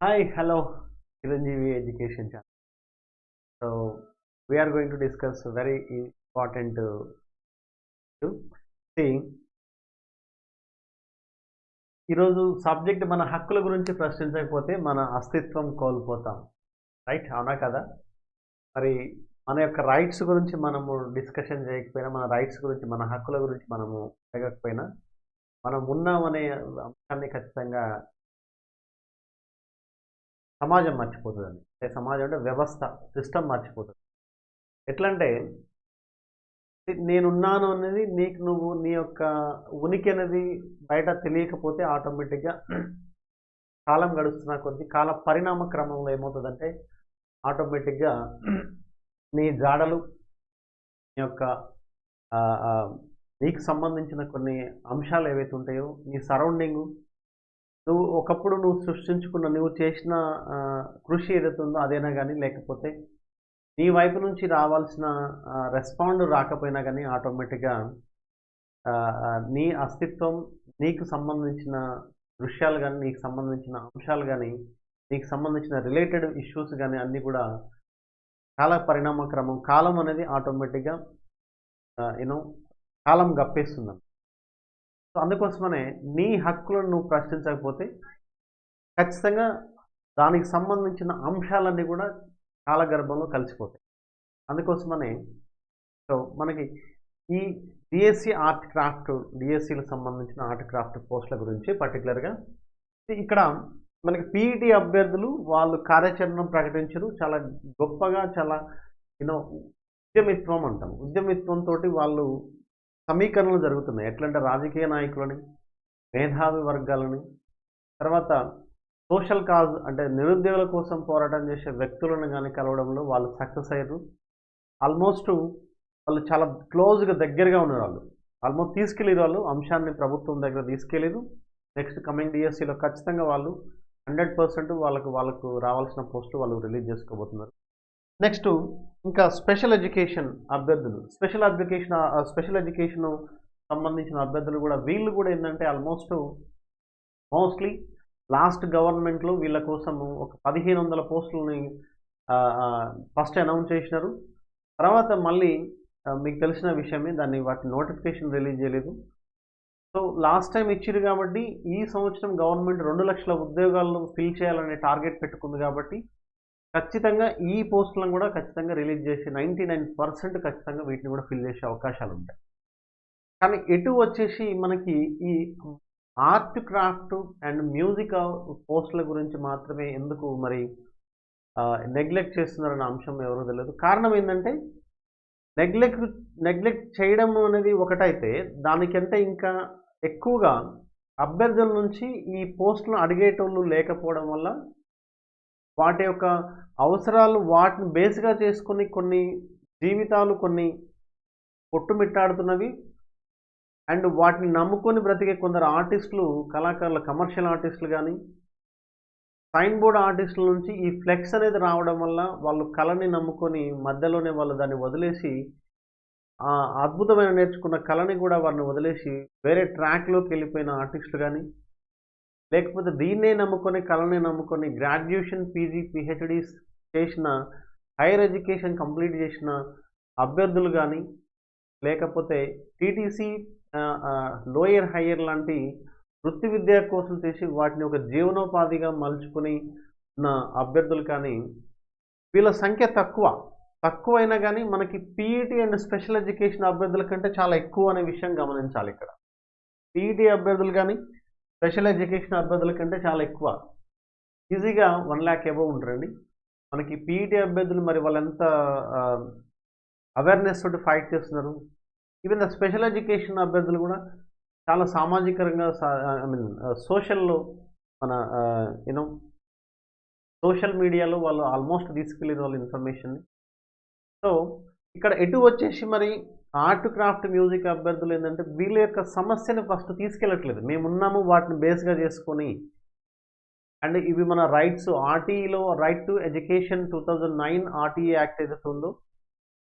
Hi, hello, Chiranjeevi Education Channel. So, we are going to discuss a very important uh, issue. See, ఈరోజు subject మన హక్కుల గురించి ప్రశ్నించకపోతే మన అస్తిత్వం కోల్పోతాం రైట్ అవునా కదా మరి మన యొక్క రైట్స్ గురించి మనము డిస్కషన్ చేయకపోయినా మన రైట్స్ గురించి మన హక్కుల గురించి మనము అడగకపోయినా మనం ఉన్నామనే అంశాన్ని ఖచ్చితంగా సమాజం మర్చిపోతుందండి. అంటే సమాజం అంటే వ్యవస్థ సిస్టమ్ మర్చిపోతుంది. ఎట్లంటే నేనున్నాను అనేది నీకు నువ్వు నీ యొక్క ఉనికి అనేది బయట తెలియకపోతే ఆటోమేటిక్గా కాలం గడుస్తున్న కొద్ది కాల పరిణామ క్రమంలో ఏమవుతుందంటే ఆటోమేటిక్గా నీ జాడలు నీ యొక్క నీకు సంబంధించిన కొన్ని అంశాలు ఏవైతే ఉంటాయో నీ సరౌండింగు నువ్వు ఒకప్పుడు నువ్వు సృష్టించుకున్న నువ్వు చేసిన కృషి ఏదైతే ఉందో అదేనా కానీ లేకపోతే నీ వైపు నుంచి రావాల్సిన రెస్పాండ్ రాకపోయినా కానీ ఆటోమేటిక్గా నీ అస్తిత్వం నీకు సంబంధించిన దృశ్యాలు కానీ నీకు సంబంధించిన అంశాలు కానీ నీకు సంబంధించిన రిలేటెడ్ ఇష్యూస్ కానీ అన్నీ కూడా చాలా పరిణామ క్రమం కాలం అనేది ఆటోమేటిక్గా యూనో కాలం గప్పేస్తుందండి సో అందుకోసమనే నీ హక్కులను నువ్వు ప్రశ్నించకపోతే ఖచ్చితంగా దానికి సంబంధించిన అంశాలన్నీ కూడా కాలగర్భంలో కలిసిపోతాయి. అందుకోసమనే సో మనకి ఈ డిఎస్సి ఆర్ట్ క్రాఫ్ట్ డిఎస్సిలకు సంబంధించిన ఆర్ట్ క్రాఫ్ట్ పోస్టుల గురించి పర్టికులర్గా ఇక్కడ మనకి పీఈటీ అభ్యర్థులు వాళ్ళు కార్యాచరణ ప్రకటించరు. చాలా గొప్పగా చాలా యూనో ఉద్యమిత్వం అంటాం. ఉద్యమిత్వంతో వాళ్ళు సమీకరణలు జరుగుతున్నాయి. ఎట్లంటే రాజకీయ నాయకులని మేధావి వర్గాలని తర్వాత సోషల్ కాజ్ అంటే నిరుద్యోగుల కోసం పోరాటం చేసే వ్యక్తులను కానీ కలవడంలో వాళ్ళు సక్సెస్ అయ్యారు. ఆల్మోస్ట్ వాళ్ళు చాలా క్లోజ్గా దగ్గరగా ఉన్నారు వాళ్ళు ఆల్మోస్ట్ తీసుకెళ్ళారు వాళ్ళు అంశాన్ని ప్రభుత్వం దగ్గర తీసుకెళ్ళారు నెక్స్ట్ కమింగ్ డిఎస్సిలో ఖచ్చితంగా వాళ్ళు హండ్రెడ్ పర్సెంట్ వాళ్ళకు వాళ్ళకు రావాల్సిన పోస్టులు వాళ్ళు రిలీజ్ చేసుకోబోతున్నారు. నెక్స్ట్ ఇంకా స్పెషల్ ఎడ్యుకేషన్ అభ్యర్థులు. స్పెషల్ ఎడ్యుకేషన్ స్పెషల్ ఎడ్యుకేషన్ సంబంధించిన అభ్యర్థులు కూడా వీళ్ళు కూడా ఏంటంటే ఆల్మోస్ట్ మోస్ట్లీ లాస్ట్ గవర్నమెంట్లో వీళ్ళ కోసం ఒక పదిహేను వందల పోస్టులని ఫస్ట్ అనౌన్స్ చేసినారు. తర్వాత మళ్ళీ మీకు తెలిసిన విషయమే దాన్ని వాటి నోటిఫికేషన్ రిలీజ్ చేయలేదు. సో లాస్ట్ టైం ఇచ్చారు కాబట్టి ఈ సంవత్సరం గవర్నమెంట్ రెండు లక్షల ఉద్యోగాలను ఫిల్ చేయాలనే టార్గెట్ పెట్టుకుంది కాబట్టి ఖచ్చితంగా ఈ పోస్టులను కూడా ఖచ్చితంగా రిలీజ్ చేసి నైంటీ నైన్ పర్సెంట్ ఖచ్చితంగా వీటిని కూడా ఫిల్ చేసే అవకాశాలు ఉంటాయి. కానీ ఎటు వచ్చేసి మనకి ఈ ఆర్ట్ క్రాఫ్ట్ అండ్ మ్యూజిక్ పోస్టుల గురించి మాత్రమే ఎందుకు మరి నెగ్లెక్ట్ చేస్తున్నారన్న అంశం ఎవరో తెలియదు. కారణం ఏంటంటే నెగ్లెక్ట్ నెగ్లెక్ట్ చేయడం అనేది ఒకటైతే దానికంటే ఇంకా ఎక్కువగా అభ్యర్థుల నుంచి ఈ పోస్టులను అడిగేటోళ్ళు లేకపోవడం వల్ల వాటి యొక్క అవసరాలు వాటిని బేస్గా చేసుకొని కొన్ని జీవితాలు కొన్ని కొట్టుమిట్టాడుతున్నవి. అండ్ వాటిని నమ్ముకొని బ్రతికే కొందరు ఆర్టిస్టులు కళాకారులు కమర్షియల్ ఆర్టిస్టులు కానీ సైన్ బోర్డ్ ఆర్టిస్టుల నుంచి ఈ ఫ్లెక్స్ అనేది రావడం వల్ల వాళ్ళు కళని నమ్ముకొని మధ్యలోనే వాళ్ళు దాన్ని వదిలేసి ఆ అద్భుతమైన నేర్చుకున్న కళని కూడా వారిని వదిలేసి వేరే ట్రాక్లోకి వెళ్ళిపోయిన ఆర్టిస్టులు కానీ లేకపోతే దీన్నే నమ్ముకొని కళని నమ్ముకొని గ్రాడ్యుయేషన్ పీజీ పిహెచ్డీస్ చేసిన హైయర్ ఎడ్యుకేషన్ కంప్లీట్ చేసిన అభ్యర్థులు కానీ లేకపోతే టీటీసీ లోయర్ హయ్యర్ లాంటి వృత్తి విద్యా కోర్సులు చేసి వాటిని ఒక జీవనోపాధిగా మలుచుకుని ఉన్న అభ్యర్థులు కానీ వీళ్ళ సంఖ్య తక్కువ. తక్కువైనా కానీ మనకి పీఈటీ అండ్ స్పెషల్ ఎడ్యుకేషన్ అభ్యర్థుల కంటే చాలా ఎక్కువ అనే విషయం గమనించాలి ఇక్కడ. పీఈటీ అభ్యర్థులు కానీ స్పెషల్ ఎడ్యుకేషన్ అభ్యర్థుల కంటే చాలా ఎక్కువ. ఈజీగా వన్ ల్యాక్ ఎబో ఉంటారండి మనకి పీఈటీ అభ్యర్థులు మరి వాళ్ళు ఎంత అవేర్నెస్ తోటి ఫైట్ చేస్తున్నారు. ఈవెన్ ద స్పెషల్ ఎడ్యుకేషన్ అభ్యర్థులు కూడా చాలా సామాజికంగా ఐ మీన్ సోషల్లో మన యూనో సోషల్ మీడియాలో వాళ్ళు ఆల్మోస్ట్ తీసుకెళ్ళిన వాళ్ళ ఇన్ఫర్మేషన్ని సో ఇక్కడ ఎటు వచ్చేసి మరి ఆర్ట్ క్రాఫ్ట్ మ్యూజిక్ అభ్యర్థులు ఏంటంటే వీళ్ళ యొక్క సమస్యను ఫస్ట్ తీసుకెళ్ళట్లేదు. మేమున్నాము వాటిని బేస్గా చేసుకొని. అండ్ ఇవి మన rights ఆర్టీఈలో right to education two thousand nine RTE act ఏదైతే ఉందో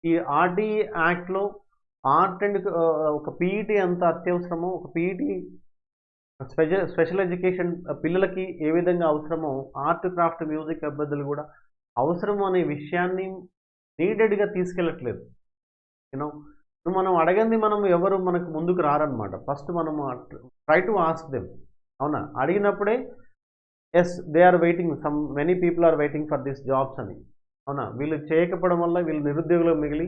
ఈ ఆర్టీఈ యాక్ట్లో ఆర్ట్ అండ్ ఒక పీఈటీ ఎంత అత్యవసరమో ఒక పీఈటీ స్పెషల్ స్పెషల్ ఎడ్యుకేషన్ పిల్లలకి ఏ విధంగా అవసరమో ఆర్ట్ క్రాఫ్ట్ మ్యూజిక్ అభ్యర్థులు కూడా అవసరం అనే విషయాన్ని నీడెడ్గా తీసుకెళ్ళట్లేదు. యూనో మనం అడగంది మనం ఎవరు మనకు ముందుకు రారనమాట ఫస్ట్ మనం ట్రై టు ఆస్క్ దెమ్ అవునా? అడిగినప్పుడే yes they are waiting some many people are waiting for this jobs అని. అవునా? వీళ్ళు చేయకపోవడం వల్ల వీళ్ళు నిరుద్యోగులు మిగిలి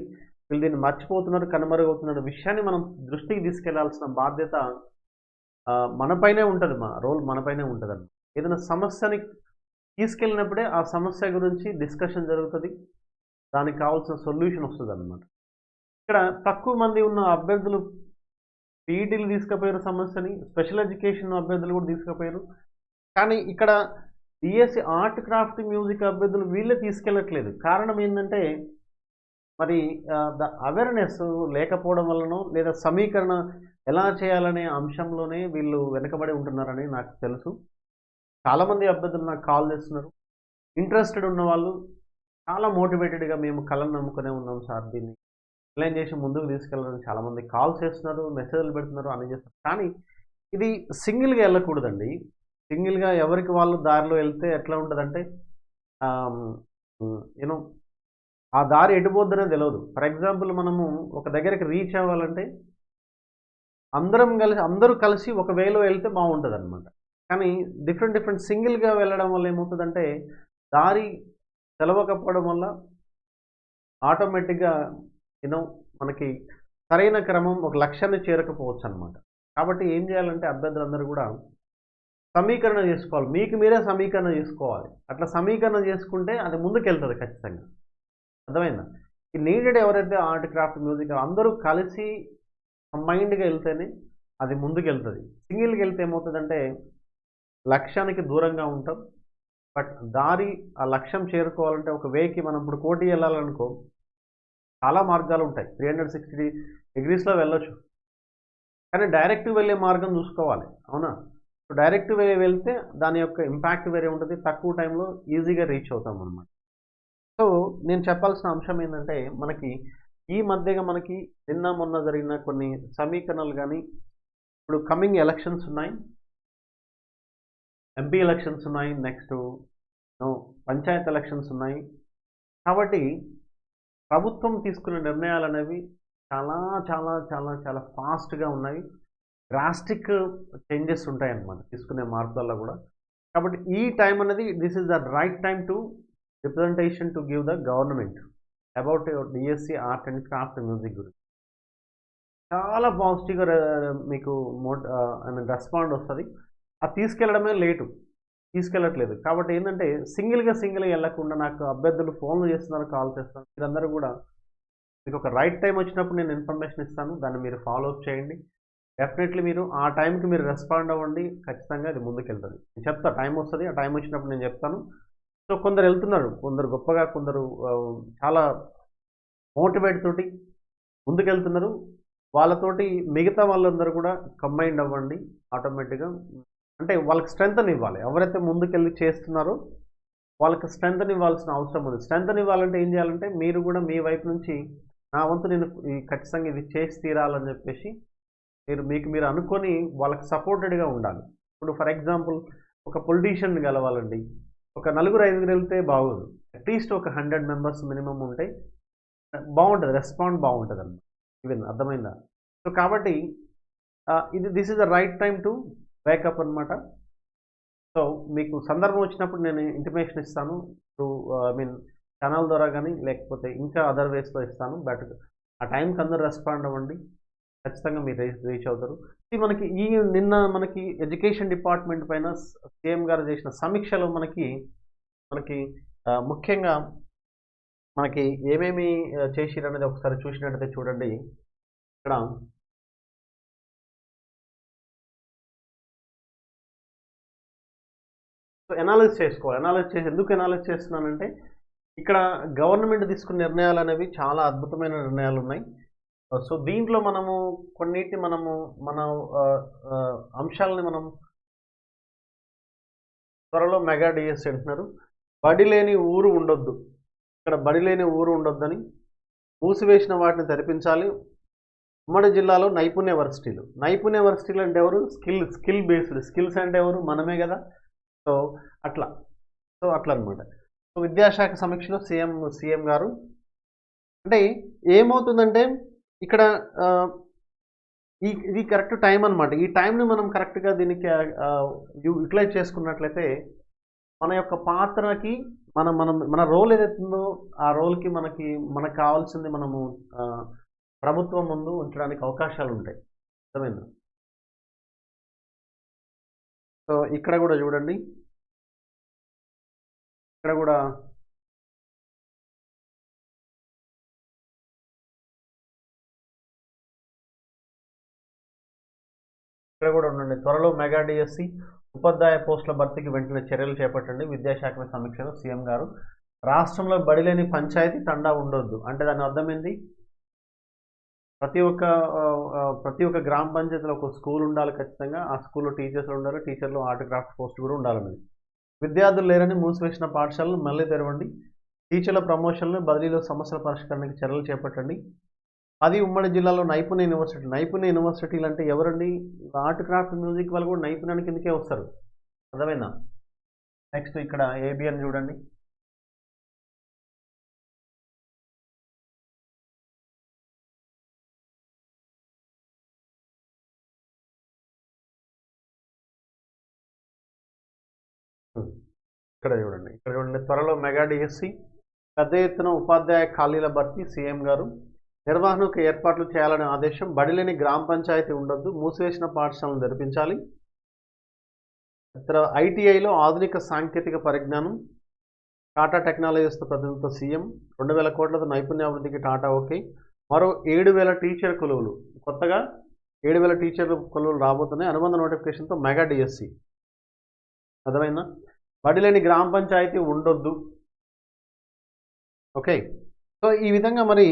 వీళ్ళు దీన్ని మర్చిపోతున్నారు కనుమరుగవుతున్నారు విషయాన్ని మనం దృష్టికి తీసుకెళ్ళాల్సిన బాధ్యత మనపైనే ఉంటుంది మా రోల్ మనపైనే ఉంటుంది అన్నమాట ఏదైనా సమస్యని తీసుకెళ్ళినప్పుడే ఆ సమస్య గురించి డిస్కషన్ జరుగుతుంది. దానికి కావాల్సిన సొల్యూషన్ వస్తుంది అన్నమాట ఇక్కడ తక్కువ మంది ఉన్న అభ్యర్థులు పీఈటీలు తీసుకుపోయారు సమస్యని స్పెషల్ ఎడ్యుకేషన్ అభ్యర్థులు కూడా తీసుకుపోయారు. కానీ ఇక్కడ బిఎస్సి ఆర్ట్ క్రాఫ్ట్ మ్యూజిక్ అభ్యర్థులు వీళ్ళే తీసుకెళ్ళట్లేదు. కారణం ఏంటంటే మరి ద అవేర్నెస్ లేకపోవడం వలన లేదా సమీకరణ ఎలా చేయాలనే అంశంలోనే వీళ్ళు వెనకబడి ఉంటున్నారని నాకు తెలుసు. చాలామంది అభ్యర్థులు నాకు కాల్ చేస్తున్నారు. ఇంట్రెస్టెడ్ ఉన్న వాళ్ళు చాలా మోటివేటెడ్గా మేము కళను నమ్ముకునే ఉన్నాం సార్ దీన్ని. ఎక్స్ప్లెయిన్ చేసి ముందుకు తీసుకెళ్ళడానికి చాలామంది కాల్ చేస్తున్నారు మెసేజ్లు పెడుతున్నారు అని చేస్తున్నారు. కానీ ఇది సింగిల్గా వెళ్ళకూడదండి. సింగిల్గా ఎవరికి వాళ్ళు దారిలో వెళ్తే ఎట్లా ఉంటుందంటే యూనో ఆ దారి ఎటుపోద్దనే తెలియదు ఫర్ ఎగ్జాంపుల్ మనము ఒక దగ్గరికి రీచ్ అవ్వాలంటే అందరం కలిసి అందరూ కలిసి ఒక వేలో వెళ్తే బాగుంటుంది అనమాట కానీ డిఫరెంట్ డిఫరెంట్ సింగిల్గా వెళ్ళడం వల్ల ఏమవుతుందంటే దారి తెలవకపోవడం వల్ల ఆటోమేటిక్గా యూనో మనకి సరైన క్రమం ఒక లక్ష్యాన్ని చేరకపోవచ్చు అనమాట కాబట్టి ఏం చేయాలంటే అభ్యర్థులందరూ కూడా సమీకరణ చేసుకోవాలి. మీకు మీరే సమీకరణ చేసుకోవాలి. అట్లా సమీకరణ చేసుకుంటే అది ముందుకెళ్తుంది ఖచ్చితంగా. అర్థమైందా? ఈ నీడెడ్ ఎవరైతే ఆర్ట్ క్రాఫ్ట్ మ్యూజిక్ అందరూ కలిసి మైండ్గా వెళ్తేనే అది ముందుకెళ్తుంది. సింగిల్కి వెళ్తే ఏమవుతుందంటే లక్ష్యానికి దూరంగా ఉంటాం. బట్ దారి ఆ లక్ష్యం చేరుకోవాలంటే ఒక వేకి మనం ఇప్పుడు కోటి వెళ్ళాలనుకో చాలా మార్గాలు ఉంటాయి. త్రీ హండ్రెడ్ సిక్స్టీ డిగ్రీస్లో వెళ్ళొచ్చు. కానీ డైరెక్ట్ వెళ్ళే మార్గం చూసుకోవాలి. అవునా? డైరెక్ట్ వే వెళ్తే దాని యొక్క ఇంపాక్ట్ వేరే ఉంటుంది. తక్కువ టైంలో ఈజీగా రీచ్ అవుతాం అనమాట సో నేను చెప్పాల్సిన అంశం ఏంటంటే మనకి ఈ మధ్యగా మనకి నిన్న మొన్న జరిగిన కొన్ని సమీకరణలు కానీ ఇప్పుడు కమింగ్ ఎలక్షన్స్ ఉన్నాయి. ఎంపీ ఎలక్షన్స్ ఉన్నాయి. నెక్స్ట్ పంచాయత్ ఎలక్షన్స్ ఉన్నాయి. కాబట్టి ప్రభుత్వం తీసుకునే నిర్ణయాలు అనేవి చాలా చాలా చాలా చాలా ఫాస్ట్గా ఉన్నాయి. డ్రాస్టిక్ చేంజెస్ ఉంటాయన్నమాట తీసుకునే మార్పులలో కూడా. కాబట్టి ఈ టైం అనేది this is the right time to representation to give the government about DSC art and craft music గురించి. చాలా పాజిటివ్గా మీకు మోట్ రెస్పాండ్ వస్తుంది. అది తీసుకెళ్ళడమే లేటు. తీసుకెళ్ళట్లేదు. కాబట్టి ఏంటంటే సింగిల్గా సింగిల్గా వెళ్ళకుండా నాకు అభ్యర్థులు ఫోన్లు చేస్తున్నారు కాల్ చేస్తున్నారు మీరందరూ కూడా మీకు ఒక రైట్ టైం వచ్చినప్పుడు నేను ఇన్ఫర్మేషన్ ఇస్తాను దాన్ని మీరు ఫాలో అప్ చేయండి. డెఫినెట్లీ మీరు ఆ టైంకి మీరు రెస్పాండ్ అవ్వండి ఖచ్చితంగా అది ముందుకెళ్తుంది. నేను చెప్తా టైం వస్తుంది ఆ టైం వచ్చినప్పుడు నేను చెప్తాను. సో కొందరు వెళ్తున్నారు కొందరు గొప్పగా కొందరు చాలా మోటివేట్ తోటి ముందుకెళ్తున్నారు. వాళ్ళతోటి మిగతా వాళ్ళందరూ కూడా కంబైండ్ అవ్వండి ఆటోమేటిక్గా అంటే వాళ్ళకి స్ట్రెంగ్త్ని ఇవ్వాలి. ఎవరైతే ముందుకెళ్ళి చేస్తున్నారో వాళ్ళకి స్ట్రెంగ్త్ని ఇవ్వాల్సిన అవసరం ఉంది. స్ట్రెంగ్త్ని ఇవ్వాలంటే ఏం చేయాలంటే మీరు కూడా మీ వైపు నుంచి నా వంతు నేను ఈ ఖచ్చితంగా ఇది చేసి తీరాలని చెప్పేసి మీరు మీకు మీరు అనుకొని వాళ్ళకి సపోర్టెడ్గా ఉండాలి. ఇప్పుడు ఫర్ ఎగ్జాంపుల్ ఒక పొలిటీషియన్ కలవాలండి. ఒక నలుగురు ఐదుగురు వెళ్తే బాగోదు. అట్లీస్ట్ ఒక హండ్రెడ్ మెంబర్స్ మినిమం ఉంటే బాగుంటుంది. రెస్పాండ్ బాగుంటుంది అన్నమాట. ఈవెన్ అర్థమైందా? సో కాబట్టి uh, ఇది this is the right time to back up అనమాట సో మీకు సందర్భం వచ్చినప్పుడు నేను ఇంటిమేషన్ ఇస్తాను. టూ ఐ మీన్ ఛానల్ ద్వారా కానీ లేకపోతే ఇంకా అదర్ వేస్లో ఇస్తాను. బట్ ఆ టైంకి అందరూ రెస్పాండ్ అవ్వండి. ఖచ్చితంగా మీరు రీచ్ అవుతారు. ఇది మనకి ఈ నిన్న మనకి ఎడ్యుకేషన్ డిపార్ట్మెంట్ పైన సీఎం గారు చేసిన సమీక్షలో మనకి మనకి ముఖ్యంగా మనకి ఏమేమి చేసిరనేది ఒకసారి చూసినట్టయితే చూడండి. ఇక్కడ సో ఎనాలిసిస్ చేసుకోవాలి ఎనాలిసిస్ చేసి ఎందుకు ఎనాలిసిస్ చేస్తున్నానంటే ఇక్కడ గవర్నమెంట్ తీసుకున్న నిర్ణయాలు అనేవి చాలా అద్భుతమైన నిర్ణయాలు ఉన్నాయి. సో దీంట్లో మనము కొన్నిటిని మనము మన అంశాలని మనం త్వరలో మెగా డిఎస్ అంటున్నారు. బడి లేని ఊరు ఉండొద్దు. ఇక్కడ బడి లేని ఊరు ఉండొద్దని మూసివేసిన వాటిని తెరిపించాలి. ఉమ్మడి జిల్లాలో నైపుణ్య వర్సిటీలు. నైపుణ్య వర్సిటీలు అంటే ఎవరు? Skill skill based. స్కిల్స్ అంటే ఎవరు? మనమే కదా. సో అట్లా. సో అట్లా అనమాట సో విద్యాశాఖ సమీక్షలో సీఎం సీఎం గారు అంటే ఏమవుతుందంటే ఇక్కడ ఈ ఇది కరెక్ట్ టైం అనమాట. ఈ టైంని మనం కరెక్ట్గా దీనికి యూటిలైజ్ చేసుకున్నట్లయితే మన యొక్క పాత్రకి మనం మనం మన రోల్ ఏదైతుందో ఆ రోల్కి మనకి మనకు కావాల్సింది మనము ప్రభుత్వం ముందు ఉంచడానికి అవకాశాలు ఉంటాయి అర్థమైందా? సో ఇక్కడ కూడా చూడండి. ఇక్కడ కూడా ఇక్కడ కూడా ఉండండి. త్వరలో మెగా డిఎస్సి ఉపాధ్యాయ పోస్టుల భర్తీకి వెంటనే చర్యలు చేపట్టండి. విద్యాశాఖ సమీక్షలో సీఎం గారు. రాష్ట్రంలో బడిలేని పంచాయతీ తండా ఉండొద్దు. అంటే దాని అర్థం ఏంటి ప్రతి ఒక్క ప్రతి ఒక్క గ్రామ పంచాయతీలో ఒక స్కూల్ ఉండాలి ఖచ్చితంగా. ఆ స్కూల్లో టీచర్స్ ఉండాలి టీచర్లు ఆర్ట్ క్రాఫ్ట్ పోస్ట్ కూడా ఉండాలన్నది విద్యార్థులు లేరని మూసివేసిన పాఠశాలను మళ్ళీ తెరవండి. టీచర్ల ప్రమోషన్లు బదిలీలో సమస్యల పరిష్కారానికి చర్యలు చేపట్టండి. అది ఉమ్మడి జిల్లాలో నైపుణ్య యూనివర్సిటీ. నైపుణ్య యూనివర్సిటీలు అంటే ఎవరండి? ఆర్ట్ క్రాఫ్ట్ మ్యూజిక్ వాళ్ళు కూడా నైపుణ్యానికి కిందకే వస్తారు. అర్థమైందా? నెక్స్ట్ ఇక్కడ ఏబిఎన్ చూడండి. ఇక్కడ చూడండి. ఇక్కడ చూడండి త్వరలో మెగా డిఎస్సి పెద్ద ఎత్తున ఉపాధ్యాయ ఖాళీల భర్తీ సీఎం గారు. నిర్వహణకు ఏర్పాట్లు చేయాలనే ఆదేశం బడిలేని గ్రామ పంచాయతీ ఉండొద్దు మూసివేసిన పాఠశాలను జరిపించాలి ఇతర ఐటీఐలో ఆధునిక సాంకేతిక పరిజ్ఞానం టాటా టెక్నాలజీస్తో ప్రతినిధితో సీఎం రెండు వేల కోట్లతో నైపుణ్యాభివృద్ధికి టాటా ఓకే. మరో ఏడు వేల టీచర్ కొలువులు కొత్తగా ఏడు వేల టీచర్ కొలువులు రాబోతున్నాయి. అనుబంధ నోటిఫికేషన్తో మెగా డిఎస్సి. అర్థమైందా? బడిలేని గ్రామ పంచాయతీ ఉండొద్దు. ఓకే? సో ఈ విధంగా మరి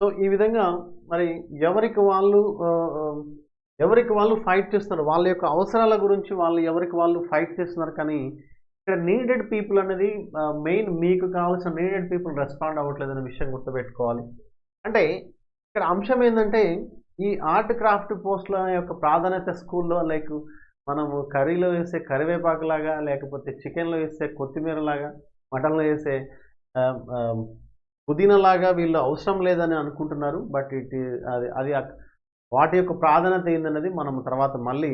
సో ఈ విధంగా మరి ఎవరికి వాళ్ళు ఎవరికి వాళ్ళు ఫైట్ చేస్తున్నారు? వాళ్ళ యొక్క అవసరాల గురించి వాళ్ళు ఎవరికి వాళ్ళు ఫైట్ చేస్తున్నారు? కానీ ఇక్కడ నీడెడ్ పీపుల్ అనేది మెయిన్ మీకు కావాల్సిన నీడెడ్ పీపుల్ రెస్పాండ్ అవ్వట్లేదు అనే విషయం గుర్తుపెట్టుకోవాలి. అంటే ఇక్కడ అంశం ఏంటంటే ఈ ఆర్ట్ క్రాఫ్ట్ పోస్టుల యొక్క ప్రాధాన్యత స్కూల్లో లైక్ మనము కర్రీలో వేసే కరివేపాకు లాగా లేకపోతే చికెన్లో వేసే కొత్తిమీర లాగా మటన్లో వేసే ఆ, ఆ, పుదీనా లాగా వీళ్ళు అవసరం లేదని అనుకుంటున్నారు. బట్ ఇట్ అది అది వాటి యొక్క ప్రాధాన్యత ఏందన్నది మనం తర్వాత మళ్ళీ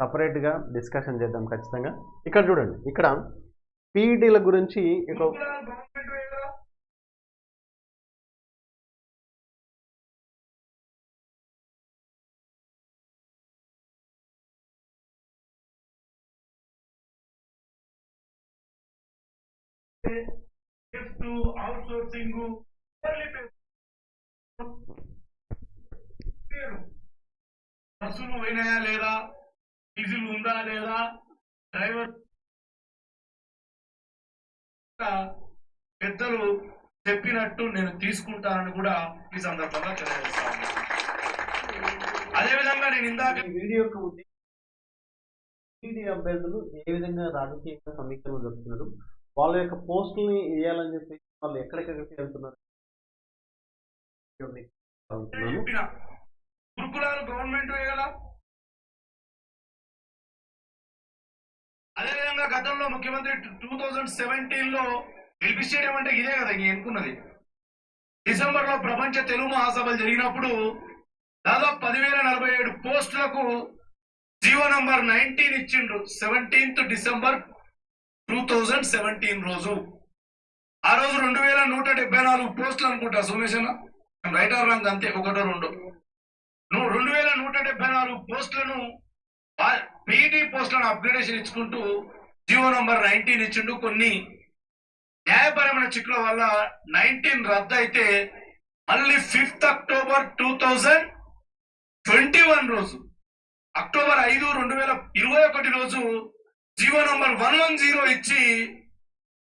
సపరేట్గా డిస్కషన్ చేద్దాం ఖచ్చితంగా. ఇక్కడ చూడండి ఇక్కడ పీఈటీల గురించి ఒక అవుట్ సోర్సింగ్ బస్సులు పోయినాయా లేదా? డీజిల్ ఉందా లేదా? డ్రైవర్ పెద్దలు చెప్పినట్టు నేను తీసుకుంటానని కూడా ఈ సందర్భంగా తెలియజేస్తాను అదేవిధంగా నేను ఇందాక వీడియో ఉద్దేశం అభ్యర్థులు ఏ విధంగా రాజకీయ సమీక్షలు జరుపుతున్నారు? వాళ్ళ యొక్క పోస్టుల్ని వేయాలని చెప్పి వాళ్ళు ఎక్కడికెక్కడికి వెళ్తున్నారు? గురుకులాలు గవర్నమెంట్ కదా? అదేవిధంగా గతంలో ముఖ్యమంత్రి టూ థౌజండ్ సెవెంటీన్లో ఎల్బీ అంటే ఇదే కదా ఇంక ఎన్నుకున్నది. డిసెంబర్లో ప్రపంచ తెలుగు మహాసభలు జరిగినప్పుడు దాదాపు పదివేల నలభై ఏడు పోస్టులకు జీవో నంబర్ నైన్టీన్ ఇచ్చిండ్రు seventeenth December two thousand seventeen రోజు. ఆ రోజు రెండు వేల నూట డెబ్బై నాలుగు పోస్టులు అనుకుంటా సోమేశన్న రైట్ ఆర్ రాంగ్ అంతే ఒకటో రెండు. నువ్వు రెండు వేల నూట డెబ్బై నాలుగు పోస్టులను పీఈటీ పోస్టులను అప్గ్రేడేషన్ ఇచ్చుకుంటూ జియో నంబర్ నైన్టీన్ ఇచ్చిండు. కొన్ని న్యాయపరమైన చిక్కుల వల్ల నైన్టీన్ రద్దు అయితే మళ్ళీ fifth October two thousand twenty one రోజు. అక్టోబర్ ఐదు రెండు వేల ఇరవై ఒకటి రోజు GO number one one zero ఇచ్చి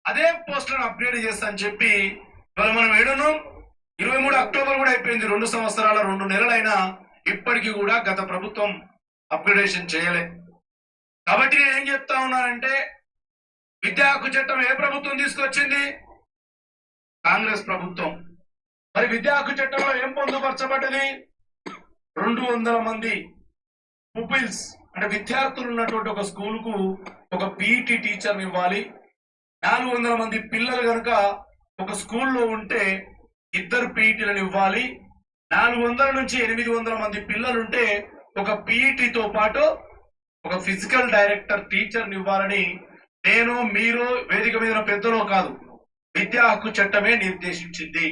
అదే పోస్టులను అప్గ్రేడ్ చేస్తా అని చెప్పి ఇవాళ మనం ఏడును ఇరవై మూడు అక్టోబర్ కూడా అయిపోయింది. రెండు సంవత్సరాల రెండు నెలలైనా ఇప్పటికీ కూడా గత ప్రభుత్వం అప్గ్రేడేషన్ చేయలే. కాబట్టి నేను ఏం చెప్తా ఉన్నానంటే విద్యా హక్కు చట్టం ఏ ప్రభుత్వం తీసుకొచ్చింది? కాంగ్రెస్ ప్రభుత్వం. మరి విద్యా హక్కు చట్టంలో ఏం పొందుపరచబడ్డది? రెండు వందల మంది పుపిల్స్ అంటే విద్యార్థులు ఉన్నటువంటి ఒక స్కూల్కు ఒక పీఈటీ టీచర్ ఇవ్వాలి. నాలుగు వందల మంది పిల్లలు కనుక ఒక స్కూల్లో ఉంటే ఇద్దరు పీఈటీలను ఇవ్వాలి. నాలుగు వందల నుంచి ఎనిమిది వందల మంది పిల్లలు ఉంటే ఒక పీఈటీతో పాటు ఒక ఫిజికల్ డైరెక్టర్ టీచర్ని ఇవ్వాలని నేను మీరు వేదిక మీద పెద్దలో కాదు విద్యా హక్కు చట్టమే నిర్దేశించింది.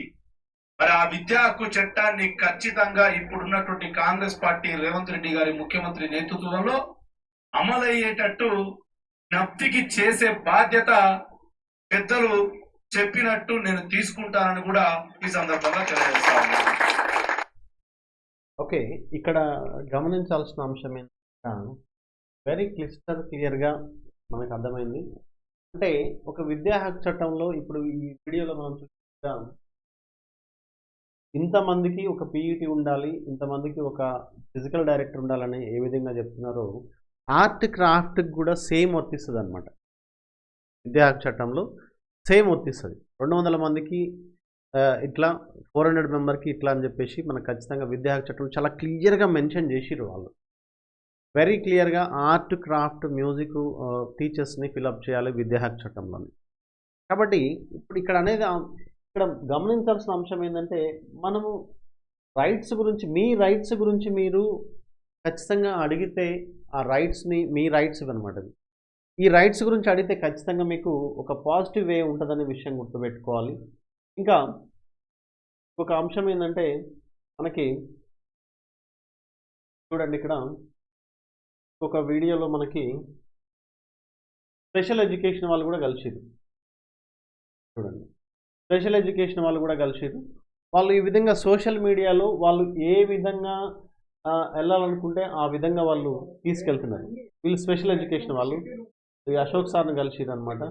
మరి ఆ విద్యా హక్కు చట్టాన్ని ఖచ్చితంగా ఇప్పుడున్నటువంటి కాంగ్రెస్ పార్టీ రేవంత్ రెడ్డి గారి ముఖ్యమంత్రి నేతృత్వంలో అమలయ్యేటట్టు నప్తికి చేసే బాధ్యత పెద్దలు చెప్పినట్టు నేను తీసుకుంటానని కూడా ఈ సందర్భంగా తెలియజేస్తాను ఓకే ఇక్కడ గమనించాల్సిన అంశం ఏంటంటే వెరీ క్లిస్టర్ క్లియర్గా మనకు అర్థమైంది. అంటే ఒక విద్యా హక్కు చట్టంలో ఇప్పుడు ఈ వీడియోలో మనం చూసినట్టుగా ఇంతమందికి ఒక పీఈటీ ఉండాలి ఇంతమందికి ఒక ఫిజికల్ డైరెక్టర్ ఉండాలని ఏ విధంగా చెప్తున్నారో ఆర్ట్ క్రాఫ్ట్కి కూడా సేమ్ వర్తిస్తుంది అనమాట విద్యా చట్టంలో సేమ్ వర్తిస్తుంది. రెండు వందల మందికి ఇట్లా ఫోర్ హండ్రెడ్ మెంబర్కి ఇట్లా అని చెప్పేసి మనకు ఖచ్చితంగా విద్యా చట్టం చాలా క్లియర్గా మెన్షన్ చేసిరు వాళ్ళు. వెరీ క్లియర్గా ఆర్ట్ క్రాఫ్ట్ మ్యూజిక్ టీచర్స్ని ఫిలప్ చేయాలి విద్యా చట్టంలోని. కాబట్టి ఇప్పుడు ఇక్కడ అనేది ఇక్కడ గమనించాల్సిన అంశం ఏంటంటే మనము రైట్స్ గురించి మీ రైట్స్ గురించి మీరు ఖచ్చితంగా అడిగితే ఆ రైట్స్ని మీ రైట్స్ అనమాట ఈ రైట్స్ గురించి అడిగితే ఖచ్చితంగా మీకు ఒక పాజిటివ్ వే ఉంటుందనే విషయం గుర్తుపెట్టుకోవాలి. ఇంకా ఒక అంశం ఏంటంటే మనకి చూడండి ఇక్కడ ఒక వీడియోలో మనకి స్పెషల్ ఎడ్యుకేషన్ వాళ్ళు కూడా కలిసిరు చూడండి. స్పెషల్ ఎడ్యుకేషన్ వాళ్ళు కూడా కలిసిరు వాళ్ళు ఈ విధంగా సోషల్ మీడియాలో వాళ్ళు ఏ విధంగా వెళ్ళాలనుకుంటే ఆ విధంగా వాళ్ళు తీసుకెళ్తున్నారు. వీళ్ళు స్పెషల్ ఎడ్యుకేషన్ వాళ్ళు. ఈ అశోక్ సార్ని కలిసిరు అనమాట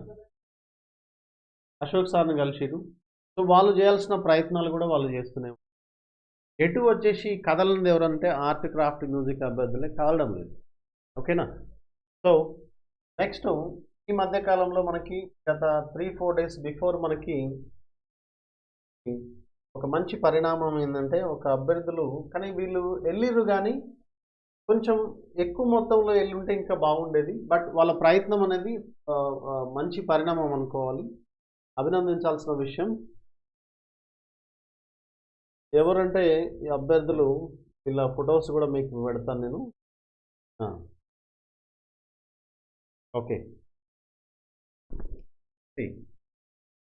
అశోక్ సార్ని కలిసిరు సో వాళ్ళు చేయాల్సిన ప్రయత్నాలు కూడా వాళ్ళు చేస్తూనే ఎటు వచ్చేసి కథలంది ఎవరంటే ఆర్ట్ క్రాఫ్ట్ మ్యూజిక్ అభ్యర్థులే కావడం లేదు. ఓకేనా? సో నెక్స్ట్ ఈ మధ్యకాలంలో మనకి గత త్రీ ఫోర్ డేస్ బిఫోర్ మనకి ఒక మంచి పరిణామం ఏంటంటే ఒక అభ్యర్థులు కానీ వీళ్ళు వెళ్ళిర్రు కానీ కొంచెం ఎక్కువ మొత్తంలో వెళ్ళుంటే ఇంకా బాగుండేది. బట్ వాళ్ళ ప్రయత్నం అనేది మంచి పరిణామం అనుకోవాలి. అభినందించాల్సిన విషయం. ఎవరంటే ఈ అభ్యర్థులు వీళ్ళ ఫొటోస్ కూడా మీకు పెడతాను నేను. ఓకే.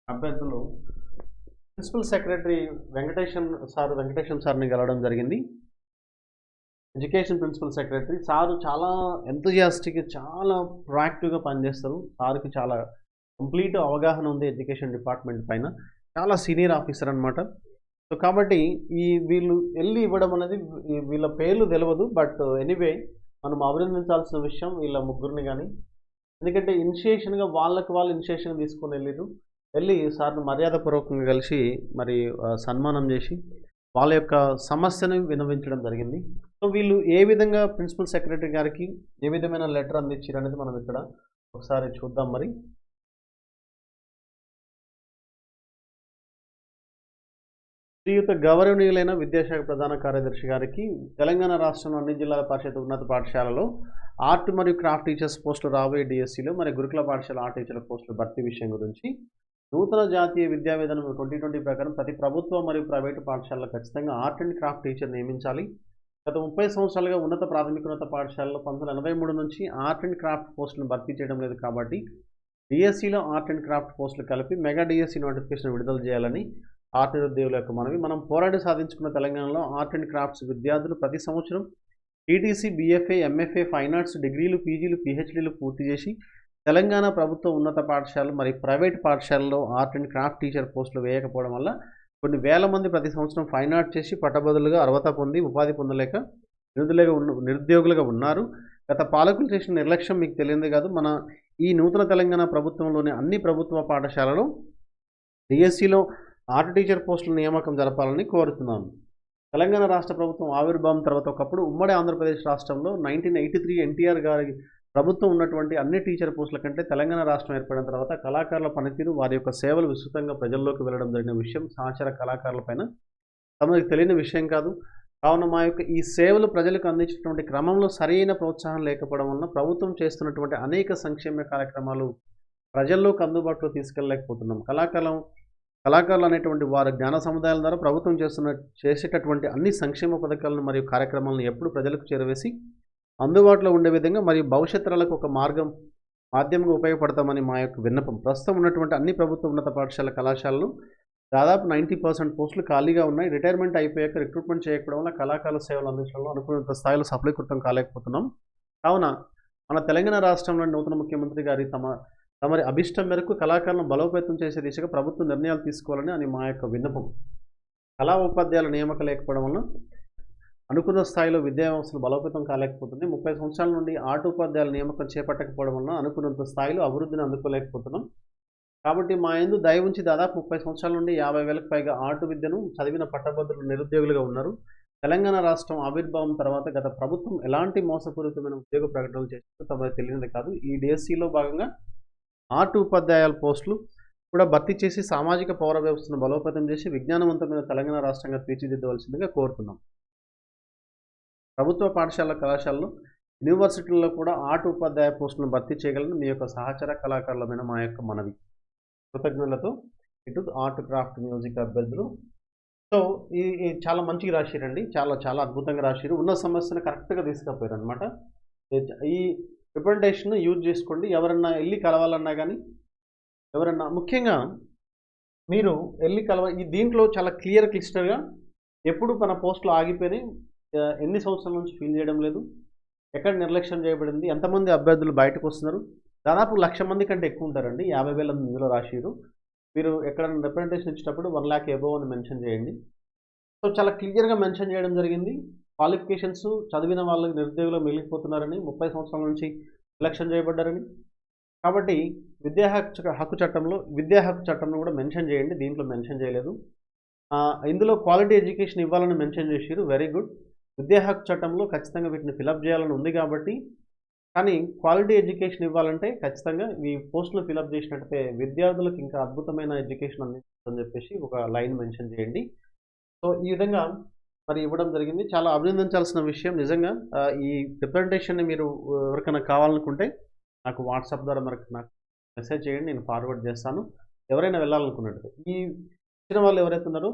అభ్యర్థులు principal secretary Venkatesham sir Venkatesham సార్ని కలవడం జరిగింది. ఎడ్యుకేషన్ ప్రిన్సిపల్ సెక్రటరీ సారు చాలా ఎంతజియాస్టిక్ చాలా ప్రాక్టివ్గా పనిచేస్తారు. సార్కి చాలా కంప్లీట్ అవగాహన ఉంది ఎడ్యుకేషన్ డిపార్ట్మెంట్ పైన. చాలా సీనియర్ ఆఫీసర్ అనమాట సో కాబట్టి ఈ వీళ్ళు వెళ్ళి ఇవ్వడం అనేది వీళ్ళ పేర్లు తెలియదు బట్ ఎనీవే మనం అభినందించాల్సిన విషయం వీళ్ళ ముగ్గురిని కానీ ఎందుకంటే ఇనిషియేషన్గా వాళ్ళకి వాళ్ళు ఇనిషియేషన్ తీసుకొని వెళ్ళిరు వెళ్ళి సార్ని మర్యాదపూర్వకంగా కలిసి మరి సన్మానం చేసి వాళ్ళ యొక్క సమస్యను వినవించడం జరిగింది. సో వీళ్ళు ఏ విధంగా ప్రిన్సిపల్ సెక్రటరీ గారికి ఏ విధమైన లెటర్ అందించారు అనేది మనం ఇక్కడ ఒకసారి చూద్దాం మరి. శ్రీయుత గౌరవనీయులైన విద్యాశాఖ ప్రధాన కార్యదర్శి గారికి తెలంగాణ రాష్ట్రంలో అన్ని జిల్లాల పరిషత్ ఉన్నత పాఠశాలలో ఆర్ట్ మరియు క్రాఫ్ట్ టీచర్స్ పోస్టులు రాబోయే డిఎస్సిలో మరి గురుకుల పాఠశాల ఆర్ట్ టీచర్ల పోస్టుల భర్తీ విషయం గురించి నూతన జాతీయ విద్యా విధానం ట్వంటీ ట్వంటీ ప్రకారం ప్రతి ప్రభుత్వ మరియు ప్రైవేటు పాఠశాలలో ఖచ్చితంగా ఆర్ట్ అండ్ క్రాఫ్ట్ టీచర్ నియమించాలి. గత ముప్పై సంవత్సరాలుగా ఉన్నత ప్రాథమికోన్నత పాఠశాలలో పంతొమ్మిది ఎనభై మూడు నుంచి ఆర్ట్ అండ్ క్రాఫ్ట్ పోస్టులను భర్తీ చేయడం లేదు కాబట్టి డిఎస్సిలో ఆర్ట్ అండ్ క్రాఫ్ట్ పోస్టులు కలిపి మెగా డిఎస్సి నోటిఫికేషన్ విడుదల చేయాలని ఆర్ట్ నిరుద్యోగుల యొక్క మనవి. మనం పోరాడి సాధించుకున్న తెలంగాణలో ఆర్ట్ అండ్ క్రాఫ్ట్స్ విద్యార్థులు ప్రతి సంవత్సరం TTC BFA MFA fine arts డిగ్రీలు పీజీలు పిహెచ్డీలు పూర్తి చేసి తెలంగాణ ప్రభుత్వ ఉన్నత పాఠశాలలు మరి ప్రైవేట్ పాఠశాలలో ఆర్ట్ అండ్ క్రాఫ్ట్ టీచర్ పోస్టులు వేయకపోవడం వల్ల కొన్ని వేల మంది ప్రతి సంవత్సరం ఫైన్ ఆర్ట్ చేసి పట్టబదులుగా అర్హత పొంది ఉపాధి పొందలేక నిరుద్యోగ ఉన్న నిరుద్యోగులుగా ఉన్నారు. గత పాలకులు చేసిన నిర్లక్ష్యం మీకు తెలియదు కాదు. మన ఈ నూతన తెలంగాణ ప్రభుత్వంలోని అన్ని ప్రభుత్వ పాఠశాలలు డిఎస్సిలో ఆర్ట్ టీచర్ పోస్టుల నియామకం జరపాలని కోరుతున్నాను. తెలంగాణ రాష్ట్ర ప్రభుత్వం ఆవిర్భావం తర్వాత ఒకప్పుడు ఉమ్మడి ఆంధ్రప్రదేశ్ రాష్ట్రంలో నైన్టీన్ ఎయిటీ త్రీ ఎన్టీఆర్ గారి ప్రభుత్వం ఉన్నటువంటి అన్ని టీచర్ పోస్టుల కంటే తెలంగాణ రాష్ట్రం ఏర్పడిన తర్వాత కళాకారుల పనితీరు వారి యొక్క సేవలు విస్తృతంగా ప్రజల్లోకి వెళ్ళడం జరిగిన విషయం సమాచార కళాకారులపైన తమకు తెలియని విషయం కాదు. కావున మా యొక్క ఈ సేవలు ప్రజలకు అందించినటువంటి క్రమంలో సరైన ప్రోత్సాహం లేకపోవడం వలన ప్రభుత్వం చేస్తున్నటువంటి అనేక సంక్షేమ కార్యక్రమాలు ప్రజల్లోకి అందుబాటులో తీసుకెళ్ళలేకపోతున్నాం. కళాకాలం కళాకారులు అనేటువంటి వారి జ్ఞాన సముదాయాల ద్వారా ప్రభుత్వం చేస్తున్న చేసేటటువంటి అన్ని సంక్షేమ పథకాలను మరియు కార్యక్రమాలను ఎప్పుడు ప్రజలకు చేరవేసి అందుబాటులో ఉండే విధంగా మరియు భవిష్యత్ తరాలకు ఒక మార్గం మాధ్యమంగా ఉపయోగపడతామని మా యొక్క విన్నపం. ప్రస్తుతం ఉన్నటువంటి అన్ని ప్రభుత్వ ఉన్నత పాఠశాల కళాశాలలు దాదాపు నైంటీ పర్సెంట్ పోస్టులు ఖాళీగా ఉన్నాయి. రిటైర్మెంట్ అయిపోయాక రిక్రూట్మెంట్ చేయకపోవడం వల్ల కళాకారుల సేవలు అందించడంలో అనుకున్నంత స్థాయిలో సఫలీకృతం కాలేకపోతున్నాం. కావున మన తెలంగాణ రాష్ట్రంలోని నూతన ముఖ్యమంత్రి గారి తమ తమరి అభిష్టం మేరకు కళాకారులను బలోపేతం చేసే దిశగా ప్రభుత్వం నిర్ణయాలు తీసుకోవాలని అని మా యొక్క విన్నపం. కళా ఉపాధ్యాయుల నియామక లేకపోవడం వలన అనుకున్న స్థాయిలో విద్యావ్యవస్థలు బలోపేతం కాలేకపోతుంది. ముప్పై సంవత్సరాల నుండి ఆట ఉపాధ్యాయుల నియామకం చేపట్టకపోవడం వలన అనుకున్నంత స్థాయిలో అభివృద్ధిని అందుకోలేకపోతున్నాం. కాబట్టి మా ఎందు దయ ఉంచి దాదాపు ముప్పై సంవత్సరాల నుండి యాభై వేలకు పైగా ఆర్టు విద్యను చదివిన పట్టభద్రులు నిరుద్యోగులుగా ఉన్నారు. తెలంగాణ రాష్ట్రం ఆవిర్భావం తర్వాత గత ప్రభుత్వం ఎలాంటి మోసపూరితమైన ఉద్యోగ ప్రకటనలు చేసిందో తమకు తెలియనిది కాదు. ఈ డిఎస్సిలో భాగంగా ఆర్టు ఉపాధ్యాయుల పోస్టులు కూడా భర్తీ చేసి సామాజిక పౌర వ్యవస్థను బలోపేతం చేసి విజ్ఞానవంతమైన తెలంగాణ రాష్ట్రంగా తీర్చిదిద్దవలసిందిగా కోరుతున్నాం. ప్రభుత్వ పాఠశాల కళాశాలలో యూనివర్సిటీల్లో కూడా ఆర్ట్ ఉపాధ్యాయ పోస్టులను భర్తీ చేయగలను మీ యొక్క సహచర కళాకారులమైన మా యొక్క మనవి. కృతజ్ఞతలతో ఇటు ఆర్ట్ క్రాఫ్ట్ మ్యూజిక్ అభ్యర్థులు. సో ఈ చాలా మంచిగా రాసిరండి. చాలా చాలా అద్భుతంగా రాసిరు. ఉన్న సమస్యను కరెక్ట్గా తీసుకుపోయారు అనమాట ఈ రిప్రజెంటేషన్ యూజ్ చేసుకోండి. ఎవరన్నా వెళ్ళి కలవాలన్నా కానీ ఎవరన్నా ముఖ్యంగా మీరు వెళ్ళి కలవ ఈ దీంట్లో చాలా క్లియర్ క్లిస్టర్గా ఎప్పుడు మన పోస్టులు ఆగిపోయినాయి ఎన్ని సంవత్సరాల నుంచి ఫీల్ చేయడం లేదు? ఎక్కడ నిర్లక్ష్యం చేయబడింది? ఎంతమంది అభ్యర్థులు బయటకు వస్తున్నారు? దాదాపు లక్ష మంది కంటే ఎక్కువ ఉంటారండి. యాభై వేల మంది ఇందులో రాసిరు మీరు ఎక్కడైనా రిప్రజెంటేషన్ ఇచ్చేటప్పుడు వన్ ల్యాక్ ఎబో అని మెన్షన్ చేయండి. సో చాలా క్లియర్గా మెన్షన్ చేయడం జరిగింది. క్వాలిఫికేషన్స్ చదివిన వాళ్ళు నిరుద్యోగులు మిగిలిపోతున్నారని ముప్పై సంవత్సరాల నుంచి నిర్లక్ష్యం చేయబడ్డారని. కాబట్టి విద్యా హక్కు హక్కు చట్టంలో విద్యా హక్కు చట్టంలో కూడా మెన్షన్ చేయండి. దీంట్లో మెన్షన్ చేయలేదు. ఇందులో క్వాలిటీ ఎడ్యుకేషన్ ఇవ్వాలని మెన్షన్ చేసిరు వెరీ గుడ్ విద్యా హక్కు చట్టంలో ఖచ్చితంగా వీటిని ఫిలప్ చేయాలని ఉంది కాబట్టి కానీ క్వాలిటీ ఎడ్యుకేషన్ ఇవ్వాలంటే ఖచ్చితంగా ఈ పోస్టులు ఫిలప్ చేసినట్టయితే విద్యార్థులకు ఇంకా అద్భుతమైన ఎడ్యుకేషన్ అందిస్తుందని చెప్పేసి ఒక లైన్ మెన్షన్ చేయండి. సో ఈ విధంగా మరి ఇవ్వడం జరిగింది. చాలా అభినందించాల్సిన విషయం. నిజంగా ఈ రిప్రజెంటేషన్ని మీరు ఎవరికైనా కావాలనుకుంటే నాకు వాట్సాప్ ద్వారా మరి నాకు మెసేజ్ చేయండి నేను ఫార్వర్డ్ చేస్తాను. ఎవరైనా వెళ్ళాలనుకున్నట్టు ఈ ఇచ్చిన వాళ్ళు ఎవరైతే ఉన్నారో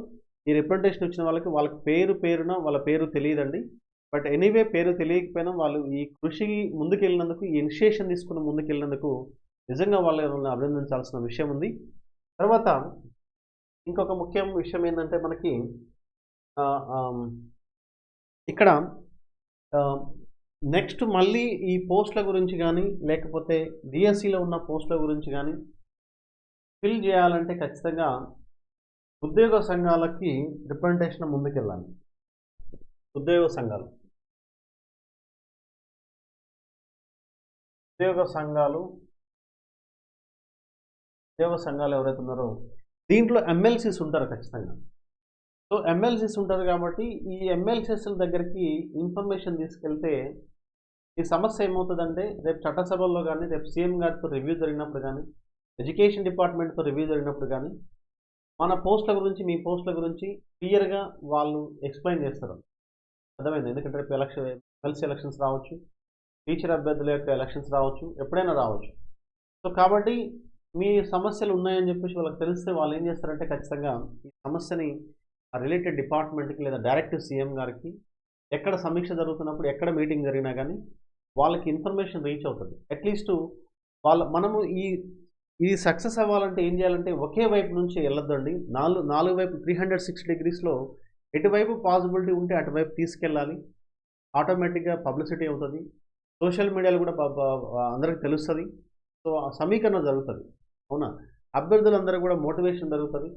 ఈ రిప్రజెంటేషన్ వచ్చిన వాళ్ళకి వాళ్ళకి పేరు పేరున వాళ్ళ పేరు తెలియదండి. బట్ ఎనీవే పేరు తెలియకపోయినా వాళ్ళు ఈ కృషి ముందుకెళ్ళినందుకు ఈ ఇనిషియేషన్ తీసుకుని ముందుకెళ్ళినందుకు నిజంగా వాళ్ళని అభినందించాల్సిన విషయం ఉంది. తర్వాత ఇంకొక ముఖ్యం విషయం ఏంటంటే మనకి ఇక్కడ నెక్స్ట్ మళ్ళీ ఈ పోస్టుల గురించి కానీ లేకపోతే డిఎస్సిలో ఉన్న పోస్టుల గురించి కానీ ఫిల్ చేయాలంటే ఖచ్చితంగా ఉద్యోగ సంఘాలకి రిప్రజెంటేషన్ ముందుకెళ్ళాలి. ఉద్యోగ సంఘాలు. ఉద్యోగ సంఘాలు ఉద్యోగ సంఘాలు ఎవరైతే ఉన్నారో దీంట్లో ఎమ్మెల్సీస్ ఉంటారు ఖచ్చితంగా. సో ఎమ్మెల్సీస్ ఉంటారు కాబట్టి ఈ ఎమ్మెల్సీస్ల దగ్గరికి ఇన్ఫర్మేషన్ తీసుకెళ్తే ఈ సమస్య ఏమవుతుందంటే రేపు చట్టసభల్లో కానీ రేపు సీఎం గారితో రివ్యూ జరిగినప్పుడు కానీ ఎడ్యుకేషన్ డిపార్ట్మెంట్తో రివ్యూ జరిగినప్పుడు కానీ మన పోస్టుల గురించి మీ పోస్టుల గురించి క్లియర్గా వాళ్ళు ఎక్స్ప్లెయిన్ చేస్తారు. అర్థమైంది? ఎందుకంటే రేపు ఎలక్షన్ ఎమ్మెల్సీ ఎలక్షన్స్ రావచ్చు. టీచర్ అభ్యర్థుల యొక్క ఎలక్షన్స్ రావచ్చు. ఎప్పుడైనా రావచ్చు. సో కాబట్టి మీ సమస్యలు ఉన్నాయని చెప్పేసి వాళ్ళకి తెలిస్తే వాళ్ళు ఏం చేస్తారంటే ఖచ్చితంగా ఈ సమస్యని ఆ రిలేటెడ్ డిపార్ట్మెంట్కి లేదా డైరెక్ట్ సీఎం గారికి ఎక్కడ సమీక్ష జరుగుతున్నప్పుడు ఎక్కడ మీటింగ్ జరిగినా కానీ వాళ్ళకి ఇన్ఫర్మేషన్ రీచ్ అవుతుంది. అట్లీస్ట్ వాళ్ళ మనము ఈ ఇది సక్సెస్ అవ్వాలంటే ఏం చేయాలంటే ఒకే వైపు నుంచి వెళ్ళొద్దండి. నాలుగు నాలుగు వైపు త్రీ హండ్రెడ్ సిక్స్ డిగ్రీస్లో ఎటువైపు పాసిబిలిటీ ఉంటే అటువైపు తీసుకెళ్ళాలి. ఆటోమేటిక్గా పబ్లిసిటీ అవుతుంది. సోషల్ మీడియాలో కూడా అందరికి తెలుస్తుంది. సో ఆ సమీకరణ జరుగుతుంది. అవునా? అభ్యర్థులందరూ కూడా మోటివేషన్ జరుగుతుంది.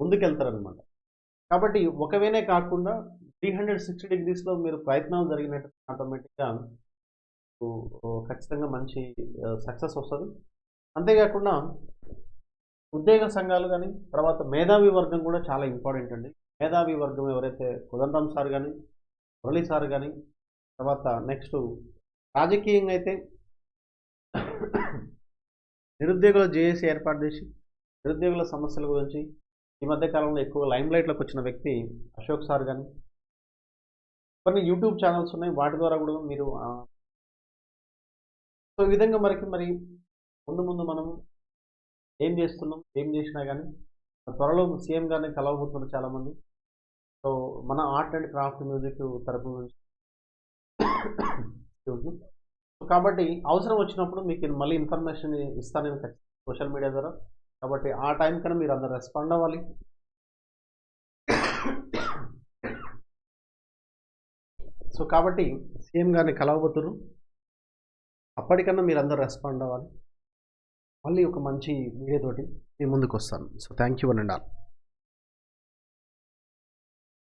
ముందుకెళ్తారనమాట కాబట్టి ఒకవేనే కాకుండా త్రీ హండ్రెడ్ సిక్స్టీ డిగ్రీస్లో మీరు ప్రయత్నం జరిగినట్టు ఆటోమేటిక్గా ఖచ్చితంగా మంచి సక్సెస్ వస్తుంది. అంతేకాకుండా ఉద్యోగ సంఘాలు కానీ తర్వాత మేధావి వర్గం కూడా చాలా ఇంపార్టెంట్ అండి. మేధావి వర్గం ఎవరైతే కుదండం సార్ కానీ మురళి సార్ కానీ తర్వాత నెక్స్ట్ రాజకీయంగా అయితే నిరుద్యోగుల జేఏసీ ఏర్పాటు చేసి నిరుద్యోగుల సమస్యల గురించి ఈ మధ్య కాలంలో ఎక్కువ లైమ్ లైట్లోకి వచ్చిన వ్యక్తి అశోక్ సార్ కానీ కొన్ని యూట్యూబ్ ఛానల్స్ ఉన్నాయి. వాటి ద్వారా కూడా మీరు సో ఈ విధంగా మనకి మరి ముందు ముందు మనం ఏం చేస్తున్నాం ఏం చేసినా కానీ త్వరలో సీఎం గారిని కలవబోతున్నారు చాలామంది. సో మన ఆర్ట్ అండ్ క్రాఫ్ట్ మ్యూజిక్ తరపు నుంచి సో కాబట్టి అవసరం వచ్చినప్పుడు మీకు మళ్ళీ ఇన్ఫర్మేషన్ ఇస్తాను నేను సోషల్ మీడియా ద్వారా. కాబట్టి ఆ టైం కన్నా మీరు అందరు రెస్పాండ్ అవ్వాలి. సో కాబట్టి సీఎం గారిని కలవబోతున్నారు. అప్పటికన్నా మీరు అందరు రెస్పాండ్ అవ్వాలి. మళ్ళీ ఒక మంచి వీడియో తోటి మీ ముందుకు వస్తాను so thank you and all